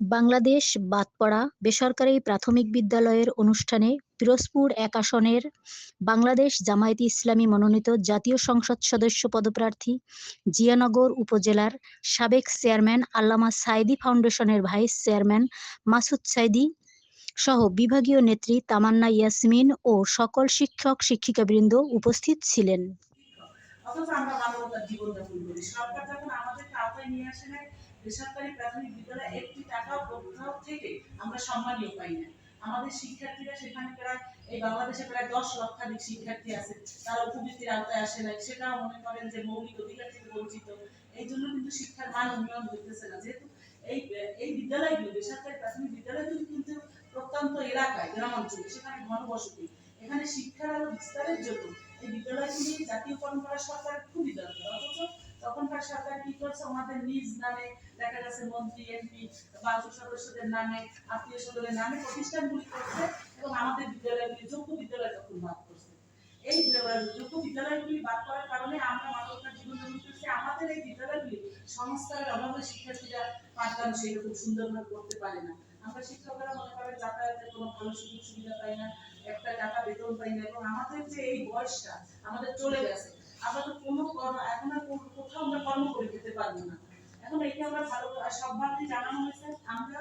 বাংলাদেশ বাদপড়া বেসরকারি প্রাথমিক বিদ্যালয়ের অনুষ্ঠানে পিরোজপুর এক আসনের বাংলাদেশ জামায়াতে ইসলামী মনোনীত জাতীয় সংসদ সদস্য পদপ্রার্থী জিয়ানগর উপজেলার সাবেক চেয়ারম্যান আল্লামা সাঈদী ফাউন্ডেশনের ভাইস চেয়ারম্যান মাসুদ সাঈদী সহ বিভাগীয় নেত্রী তামান্না ইয়াসমিন ও সকল শিক্ষক, শিক্ষিকাবৃন্দ উপস্থিত ছিলেন। আমরা জীবনযাপন করি। সরকার যখন আমাদেরকে আওতায় নিয়ে আসে বেসরকারি প্রাথমিক বিদ্যালয়ে একটি টাকাও কোথাও থেকে আমরা সম্মানীয় পাই না। আমাদের শিক্ষার্থীরা সেখানে প্রায়, এই বাংলাদেশে প্রায় দশ লক্ষাধিক শিক্ষার্থী আছে। তারা উপবৃত্তির আওতায় আসে নাই। সেটাও মনে করেন যে মৌলিক অধিকার থেকে বঞ্চিত। এই জন্য কিন্তু শিক্ষার মান উন্নয়ন হইতেছে না। যেহেতু এই এই বিদ্যালয়গুলো, বেসরকারি প্রাথমিক বিদ্যালয়গুলো কিন্তু প্রত্যন্ত এলাকায় গ্রাম অঞ্চলে সেখানে ঘনবসতি। এখানে শিক্ষার আরও বিস্তারের জন্য এই বিদ্যালয়গুলি জাতীয়করণ করা সরকারের খুবই দরকার। অথচ তখনকার সরকার কি করছে? আমাদের নিজ নামে দেখা গেছে মন্ত্রী, এমপি বা সদস্যদের নামে, আত্মীয় স্বজনের নামে প্রতিষ্ঠানগুলি করছে এবং আমাদের বিদ্যালয়গুলি যোগ্য বিদ্যালয় তখন বাদ করছে। এই যোগ্য বিদ্যালয়গুলি বাদ করার কারণে আমরা মানবতার জীবন করছি। আমাদের এই বিদ্যালয়গুলি সংস্কারের অভাবে শিক্ষার্থীরা পাঠদান সেরকম সুন্দরভাবে করতে পারে না। আমরা শিক্ষকরা মনে করেন যাতায়াতের কোনো ভালো সুযোগ সুবিধা পাই না, একটা টাকা বেতন পাই না এবং আমাদের যে এই বয়সটা আমাদের চলে গেছে। আমরা তো করে পারব না। এখন আমরা ভালো জানানো হয়েছে, আমরা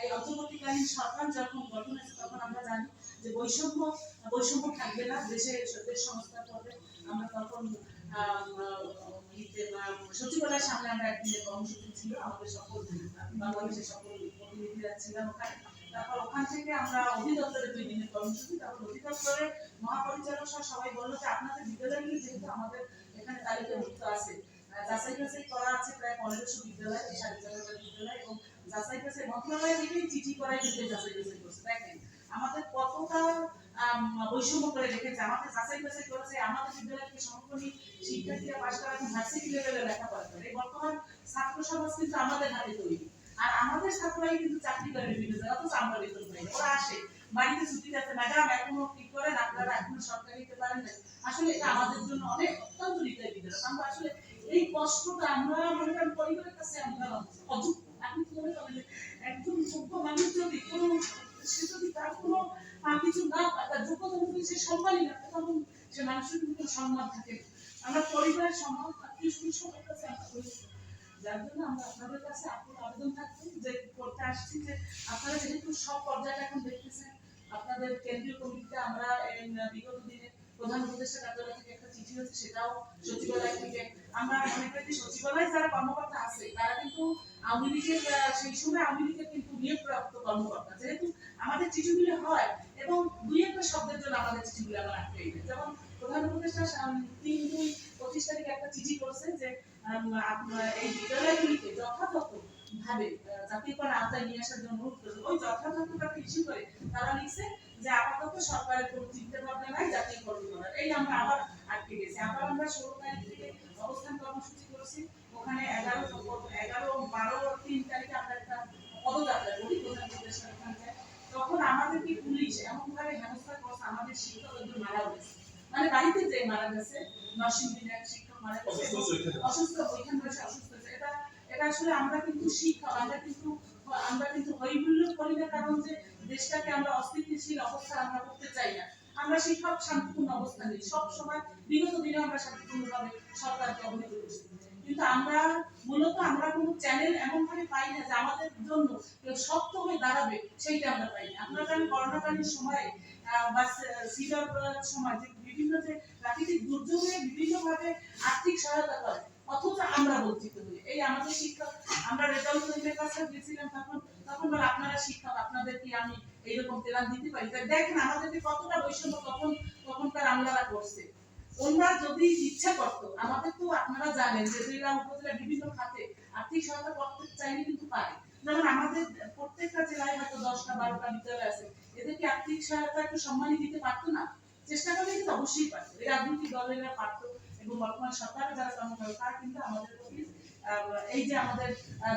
এই অন্তর্বর্তীকালীন সরকার যখন গঠন হয়েছে, তখন আমরা জানি যে বৈষম্য বৈষম্য থাকবে না, দেশে দেশ আমরা তখন সচিবালয়ের সামনে আমরা একদিনের কর্মসূচি ছিল, আমাদের সকল বাংলাদেশের সকল প্রতিনিধিরা ছিলাম ওখানে। তারপর ওখান থেকে আমরা অধিদপ্তরে দুই দিনের কর্মসূচি, তারপর অধিদপ্তরে মহাপরিচালক সবাই বলল যে আপনাদের বিদ্যালয়গুলি যেহেতু আমাদের এখানে তালিকাভুক্ত আছে যাচাই বাছাই করা আছে প্রায় পনেরোশো বিদ্যালয় বিদ্যালয় এবং যাচাই বাছাই মন্ত্রণালয় থেকেই চিঠি করাই দিতে যাচাই বাছাই করছে, দেখেন। আমাদের কতটা বৈষম্য করে রেখেছে, আমাদের যাচাই বাছাই করেছে, আমাদের বিদ্যালয়কে শিক্ষার্থীরা পাশ করা ভার্সিটি লেভেলে লেখাপড়া করে বর্তমান ছাত্র সমাজ কিন্তু আমাদের হাতে তৈরি। আর আমাদের ছাত্ররাই কিন্তু চাকরি করে বিভিন্ন অথচ আমরা বেতন পাই ওরা আসে, বাড়িতে ছুটি আছে ম্যাডাম এখনও কি করেন, আপনারা এখনও সরকারি দিতে পারেন না। আসলে এটা আমাদের জন্য অনেক অত্যন্ত হৃদয় বিদারক আমরা আসলে এই কষ্টটা আমরা মনে করেন পরিবারের কাছে আমরা অযোগ্য আপনি মনে করেন একজন যোগ্য মানুষ যদি কোনো সে যদি তার কোনো কিছু না পায়, তার যোগ্যতা অনুযায়ী সে সম্মানই না, তখন সে মানুষের কিন্তু সম্মান থাকে। আমরা পরিবারের সম্মান আত্মীয় সবার কাছে। যার জন্য আমরা আপনাদের কাছে আপনার আবেদন থাকবে যে করতে আসছি যে আপনারা যেহেতু সব পর্যায়ে এখন দেখতেছেন, আপনাদের কেন্দ্রীয় কমিটিতে আমরা বিগত দিনে প্রধান উপদেষ্টা কার্যালয় থেকে হচ্ছে সেটাও সচিবালয় থেকে। আমরা মনে করি সচিবালয়ে যারা কর্মকর্তা আছে, তারা কিন্তু আওয়ামী লীগের সেই সময় আওয়ামী লীগের কিন্তু নিয়োগপ্রাপ্ত কর্মকর্তা। যেহেতু আমাদের চিঠিগুলি হয় এবং দুই একটা শব্দের জন্য আমাদের চিঠিগুলি আবার আটকে যেমন প্রধান উপদেষ্টা তিন দুই পঁচিশ তারিখে একটা চিঠি করছে যে এই বিদ্যালয়গুলিকে যথাযথ ভাবে জাতীয়করণ আওতায় নিয়ে আসার জন্য অনুরোধ করেছে। ওই যথাযথটাকে ইস্যু করে তারা লিখছে যে, আপাতত সরকারের কোনো চিন্তা ভাবনা নাই জাতীয়করণ করার। এই আমরা আবার আটকে গেছি আবার আমরা ষোলো তারিখ থেকে অবস্থান কর্মসূচি করেছি ওখানে এগারো এগারো বারো তিন তারিখে আমরা একটা পদযাত্রা করি প্রধান উপদেষ্টার ওখানে তখন আমাদেরকে পুলিশ এমন হেনস্থা করছে আমাদের শিক্ষক একজন মারা গেছে। মানে বাড়িতে যে মারা গেছে নরসিংদীর এক শিক্ষক মারা গেছে অসুস্থ ওইখানে বসে অসুস্থ হয়েছে। এটা এটা আসলে আমরা কিন্তু শিক্ষক আমরা কিন্তু আমরা কিন্তু হৈহুল্য করি না কারণ যে দেশটাকে আমরা অস্থিতিশীল অবস্থা আমরা করতে চাই না। আমরা শিক্ষক শান্তিপূর্ণ অবস্থান নিই। সব সময় বিগত দিনে আমরা শান্তিপূর্ণভাবে সরকারকে অবহিত করছি। কিন্তু আমরা, মূলত আমরা কোনো চ্যানেল এমন ভাবে পাই না যে আমাদের জন্য শক্ত হয়ে দাঁড়াবে, সেইটা আমরা পাই না। আপনারা জানেন করোনাকালীন সময়ে বা সিডর সময় যে বিভিন্ন যে প্রাকৃতিক দুর্যোগে বিভিন্ন ভাবে আর্থিক সহায়তা করে, অথচ আমরা বঞ্চিত হই। এই আমাদের শিক্ষক আমরা রেজাল্ট কাছে গেছিলাম, তখন তখন বলে আপনারা শিক্ষক আপনাদের কি আমি এইরকম তেলান দিতে পারি। দেখেন আমাদেরকে কতটা বৈষম্য তখন, তখনকার আমলারা করছে। ওনারা যদি করতো, আমাদের তো আপনারা জানেন যে জেলা উপজেলা বিভিন্ন খাতে আর্থিক সহায়তা করতে চাইলে কিন্তু পারে। যেমন আমাদের প্রত্যেকটা জেলায় হয়তো দশটা, বারোটা বিদ্যালয় আছে। এদেরকে আর্থিক সহায়তা একটু সম্মানই দিতে পারতো না? চেষ্টা করলে কিন্তু অবশ্যই পারতো। এই রাজনৈতিক দলেরা পারতো এবং বর্তমান সরকারে যারা কর্মকর্তা তারা কিন্তু আমাদের প্রতি এই যে আমাদের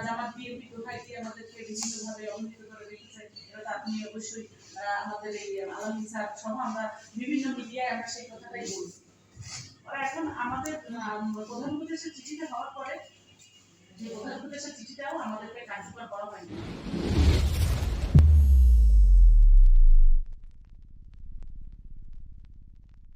জামাত বিএনপি কোথায় দিয়ে আমাদেরকে বিভিন্নভাবে অবহিত রেখেছে আপনি অবশ্যই আমাদের এই আলমী স্যার আমরা বিভিন্ন মিডিয়ায় সেই কথাটাই বলছি। এখন আমাদের প্রধান উপদেশের চিঠিটা হওয়ার পরে যে প্রধান উপদেশের চিঠিটাও আমাদেরকে কার্যকর করা হয়নি।